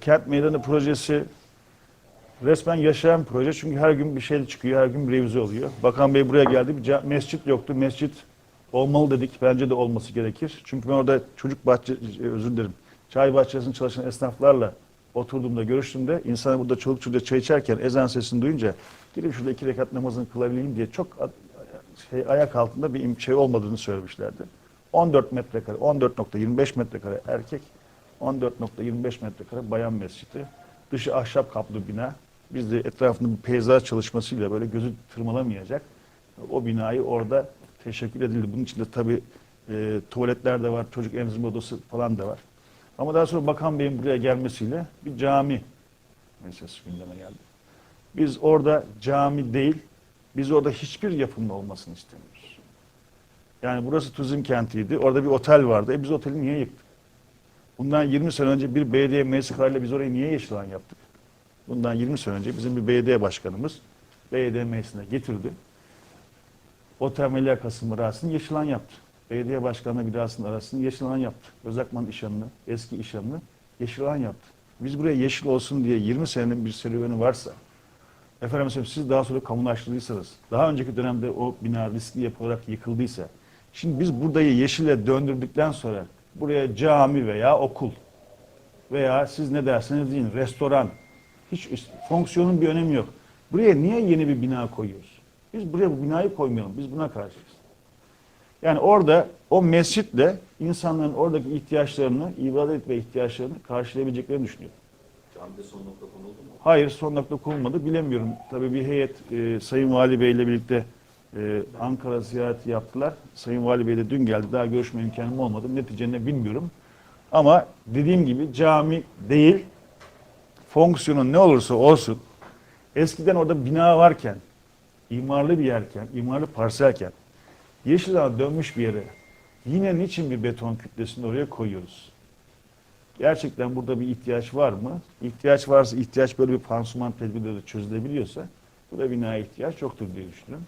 Kent Meydanı projesi resmen yaşayan proje. Çünkü her gün bir şey çıkıyor, her gün bir revize oluyor. Bakan Bey buraya geldi, bir mescit yoktu. Mescit olmalı dedik. Bence de olması gerekir. Çünkü ben orada çocuk bahçe, özür dilerim, çay bahçesinde çalışan esnaflarla oturduğumda, görüştüğümde insanlar burada çoluk çocuğa çay içerken ezan sesini duyunca girip şurada iki rekat namazını kılabileyim diye çok şey, ayak altında bir şey olmadığını söylemişlerdi. 14 metrekare, 14.25 metrekare erkek, 14.25 metrekare bayan mescidi. Dışı ahşap kaplı bina. Biz de etrafında bir peyzaj çalışmasıyla böyle gözü tırmalamayacak o binayı orada teşekkür edildi. Bunun içinde tabii e, tuvaletler de var, çocuk emzirme odası falan da var. Ama daha sonra Bakan Bey'in buraya gelmesiyle bir cami meselesi gündeme geldi. Biz orada cami değil, biz orada hiçbir yapının olmasını istemiyoruz. Yani burası turizm kentiydi. Orada bir otel vardı. E biz oteli niye yıktık? Bundan 20 sene önce bir belediye meclisi kararıyla biz orayı niye yeşil alan yaptık? Bundan 20 sene önce bizim bir belediye başkanımız belediye meclisine getirdi. Melia Kasım arasını yeşil alan yaptı. Belediye başkanı binasının arasını yeşil alan yaptı. Özakman işanını, eski işanını yeşil alan yaptı. Biz buraya yeşil olsun diye 20 senenin bir serüveni varsa, efendim söyleyeyim, siz daha sonra kamulaştırdıysanız, daha önceki dönemde o bina riskli yapı olarak yıkıldıysa, şimdi biz buradayı yeşile döndürdükten sonra buraya cami veya okul veya siz ne derseniz deyin restoran, hiç fonksiyonun bir önemi yok. Buraya niye yeni bir bina koyuyoruz? Biz buraya bu binayı koymayalım. Biz buna karşıyız. Yani orada o mescitle insanların oradaki ihtiyaçlarını, ibadet ve ihtiyaçlarını karşılayabileceklerini düşünüyorum. Camide son nokta konuldu mu? Hayır son nokta konulmadı bilemiyorum. Tabii bir heyet e, Sayın Vali Bey ile birlikte e, Ankara ziyareti yaptılar. Sayın Vali Bey de dün geldi. Daha görüşme imkanım olmadı. Netice ne bilmiyorum. Ama dediğim gibi cami değil, fonksiyonu ne olursa olsun eskiden orada bina varken, imarlı bir yerken, imarlı parselken yeşil alana dönmüş bir yere yine niçin bir beton kütlesini oraya koyuyoruz? Gerçekten burada bir ihtiyaç var mı? İhtiyaç varsa, ihtiyaç böyle bir pansuman tedbirleri çözülebiliyorsa bu da binaya ihtiyaç yoktur diye düşünüyorum.